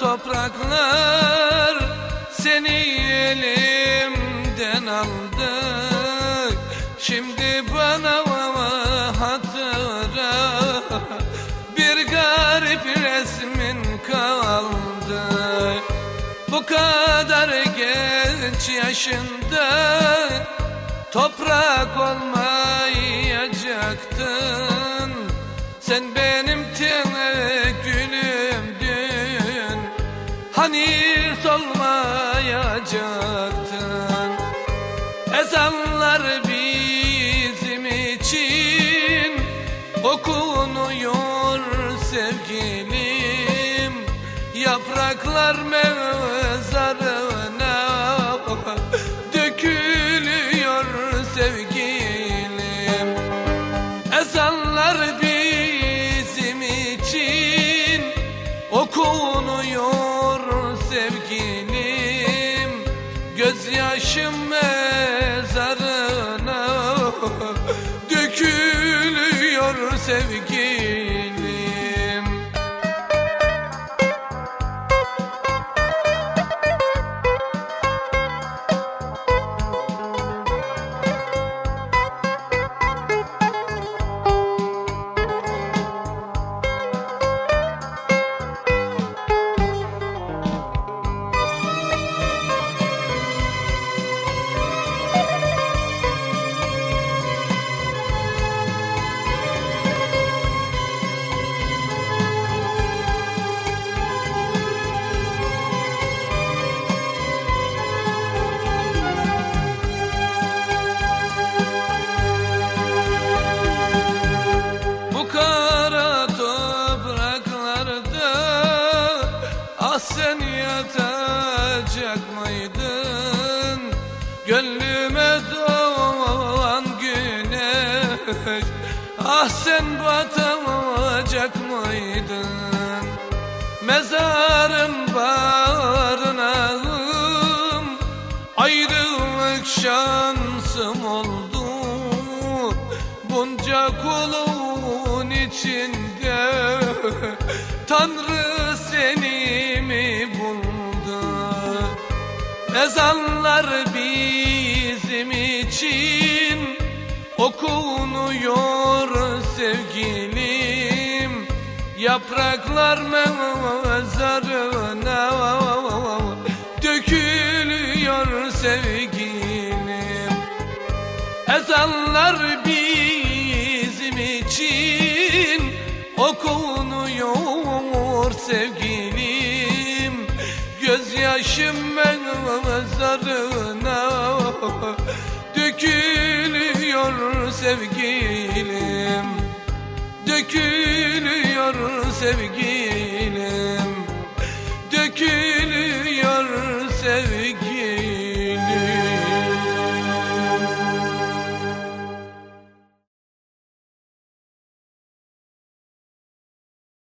topraklar seni elimden aldı Şimdi bana hatıra bir garip resmin kaldı. Bu kadar genç yaşında toprak olmayacaktın. Sen benim Hani solmayacaktın? Ezanlar bizim için. Okunuyor sevgilim. Yapraklar mezarına dökülüyor sevgilim. Ezanlar bizim Gözyaşım mezarına dökülüyor sevgilim yatacak mıydın? Gönlüme doğan güneş Ah sen batacak mıydın? Mezarım barınağım Ayrılık şansım oldu. Bunca kulun içinde Tanrı seni Ezanlar bizim için Okunuyor sevgilim. Yapraklar mezarına Dökülüyor sevgilim. Ezanlar bizim için okunuyor sevgilim Gözyaşım mezarına dökülüyor sevgilim. Dökülüyor sevgilim